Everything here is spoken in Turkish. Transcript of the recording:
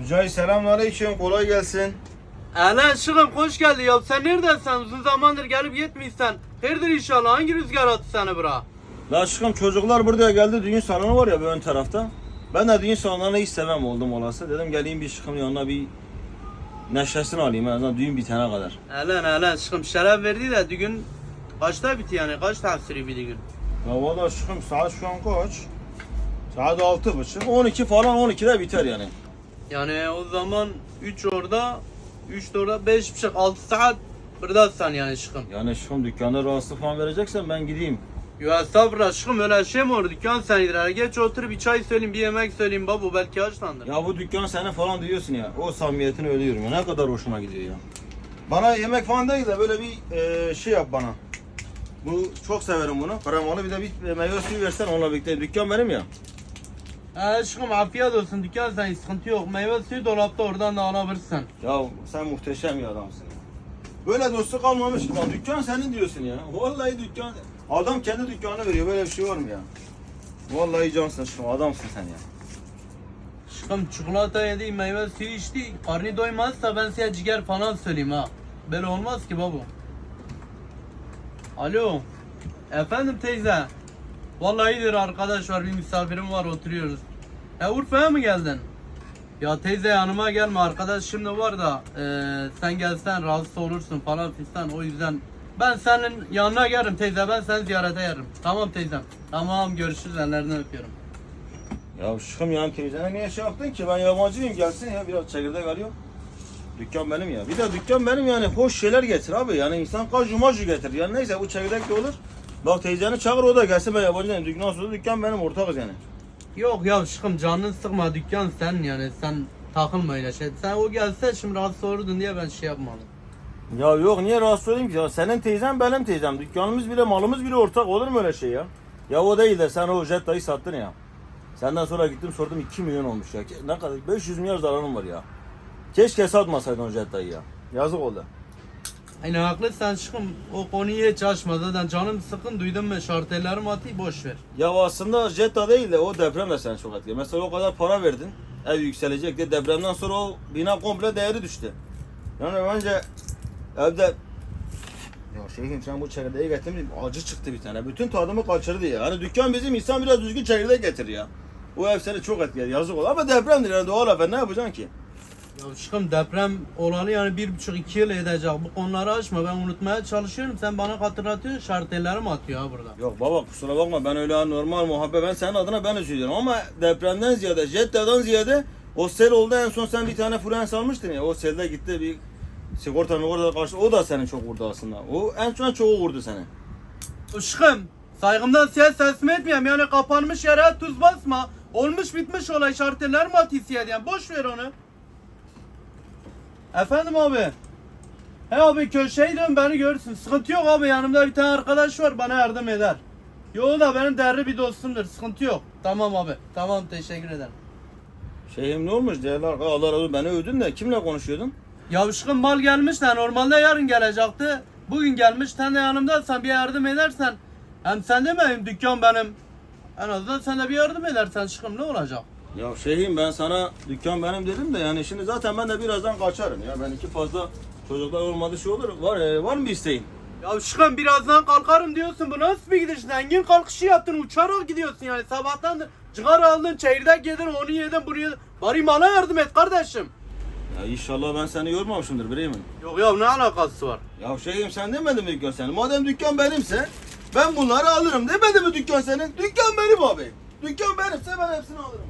Mücahit selamünaleyküm. Kolay gelsin. Ehlen şıkım hoş geldin ya sen neredesin uzun zamandır gelip gitmiyorsan Hayırdır inşallah hangi rüzgar attı seni bura La aşkım çocuklar buraya geldi. Düğün salonu var ya bu ön tarafta. Ben de düğün salonlarını hiç sevmem oldum olası. Dedim geleyim bir şıkım yanına bir neşesini alayım. En azından düğün bitene kadar. Ehlen ehlen şıkım şeref verdi de düğün kaçta bitti yani kaç tahsiri bir gün Ya valla şıkım saat şu an kaç? Saat altı buçuk. 12 falan 12'de biter yani. Yani o zaman 3 orada 3 de orada 5 buçuk 6 saat buradasın yani şıkım Yani şıkım dükkanda rahatsızlık falan vereceksen ben gideyim. Yo estağfurullah şıkım öyle şey mi olur dükkan senidir hele geç otur bir çay söyleyeyim bir yemek söyleyeyim babu belki açlandır Ya bu dükkan senin falan diyorsun ya. O samimiyetini ölüyorum ya. Ne kadar hoşuma gidiyor ya. Bana yemek falan değil de böyle bir e, şey yap bana. Bu çok severim bunu. Kremalı bir de bir meyve suyu versen onunla birlikte. Dükkan benim ya. He şıkım afiyet olsun dükkan senin sıkıntı yok meyve suyu dolapta oradan da alabilirsin Ya sen muhteşem bir adamsın. Böyle dostluk kalmamış. Lan dükkan senin diyorsun ya. Vallahi dükkan. Adam kendi dükkanını veriyor. Böyle bir şey var mı ya? Vallahi cansın şu adamsın sen ya. Şıkım çikolata yedi, meyve suyu içti. Karnı doymazsa ben size ciğer falan söyleyeyim ha. Böyle olmaz ki babu. Alo. Efendim teyze. Vallahi iyidir arkadaş var bir misafirim var oturuyoruz. E Urfa'ya mı geldin? Ya teyze yanıma gelme arkadaş şimdi var da e, sen gelsen rahatsız olursun falan fistan o yüzden ben senin yanına gelirim teyze ben seni ziyarete gelirim. Tamam teyzem. Tamam görüşürüz ellerinden öpüyorum. Ya şıkım yani teyzene niye şey yaptın ki? Ben yabancıyım gelsin ya biraz çekirdek alıyor. Dükkan benim ya. Bir de dükkan benim yani hoş şeyler getir abi. Yani insan kaju maju getir. Yani neyse bu çekirdek de olur. Bak teyzeni çağır o da gelsin ben yabancı değilim. Dükkan sonra dükkan benim ortakız yani. Yok ya şıkım canını sıkma dükkan sen yani sen takılma öyle şey. Sen o gelse şimdi rahatsız olurdun diye ben şey yapmadım. Ya yok niye rahatsız olayım ki? Ya senin teyzen benim teyzem. Dükkanımız bile malımız bile ortak olur mu öyle şey ya? Ya o değil de sen o Jetta'yı sattın ya. Senden sonra gittim sordum 2 milyon olmuş ya. Ne kadar 500 milyar zararım var ya. Keşke satmasaydın o Jetta'yı ya. Yazık oldu. Aynen haklısın şıkım o konuyu hiç açma zaten canım sıkın duydun mu şartellerim atayım boş ver. Ya aslında Jetta değil de o deprem de seni çok etkiledi. Mesela o kadar para verdin. Ev yükselecek diye depremden sonra o bina komple değeri düştü. Yani bence evde ya şeyhim sen bu çekirdeği getirmiş acı çıktı bir tane. Bütün tadımı kaçırdı ya. Hani dükkan bizim insan biraz düzgün çekirdek getir ya. O ev seni çok etkiledi yazık oldu. Ama depremdir yani doğal afet ne yapacaksın ki? Ya şıkım deprem olanı yani bir buçuk iki yıl edecek bu konuları açma ben unutmaya çalışıyorum sen bana hatırlatıyorsun şartellerim atıyor ha burada. Yok baba kusura bakma ben öyle normal muhabbet ben senin adına ben üzülüyorum ama depremden ziyade Jetta'dan ziyade o sel oldu en son sen bir tane Fluence almıştın ya o selde gitti bir sigorta sigorta karşı o da seni çok vurdu aslında. O en son çoğu vurdu seni. Işkım saygımdan ses sesimi etmeyeyim yani kapanmış yere tuz basma. Olmuş bitmiş olay şarteller mi atıyor diyen boş ver onu. Efendim abi. He abi köşeyi dön beni görürsün. Sıkıntı yok abi yanımda bir tane arkadaş var bana yardım eder. Yo da benim değerli bir dostumdur sıkıntı yok. Tamam abi tamam teşekkür ederim. Şeyim ne olmuş değerli arkadaş Allah razı olsun beni övdün de kimle konuşuyordun? Yavuşkun mal gelmiş de normalde yarın gelecekti. Bugün gelmiş sen de yanımdaysan bir yardım edersen. Hem sen de benim dükkan benim. En azından sen de bir yardım edersen şıkım ne olacak? Ya şeyim ben sana dükkan benim dedim de yani şimdi zaten ben de birazdan kaçarım ya ben iki fazla çocuklar olmadı şey olur var e, var mı bir isteğin? Ya şıkım birazdan kalkarım diyorsun bu nasıl bir gidiş engin kalkışı yaptın uçarak gidiyorsun yani sabahtan cigara aldın çekirdek yedin onu yedin bunu yedin. Bari bana yardım et kardeşim. Ya inşallah ben seni yormamışımdır Bremen. Yok ya ne alakası var? Ya şeyim sen demedin mi dükkan senin? Madem dükkan benimse ben bunları alırım. Demedi mi dükkan senin? Dükkan benim abi. Dükkan benimse ben hepsini alırım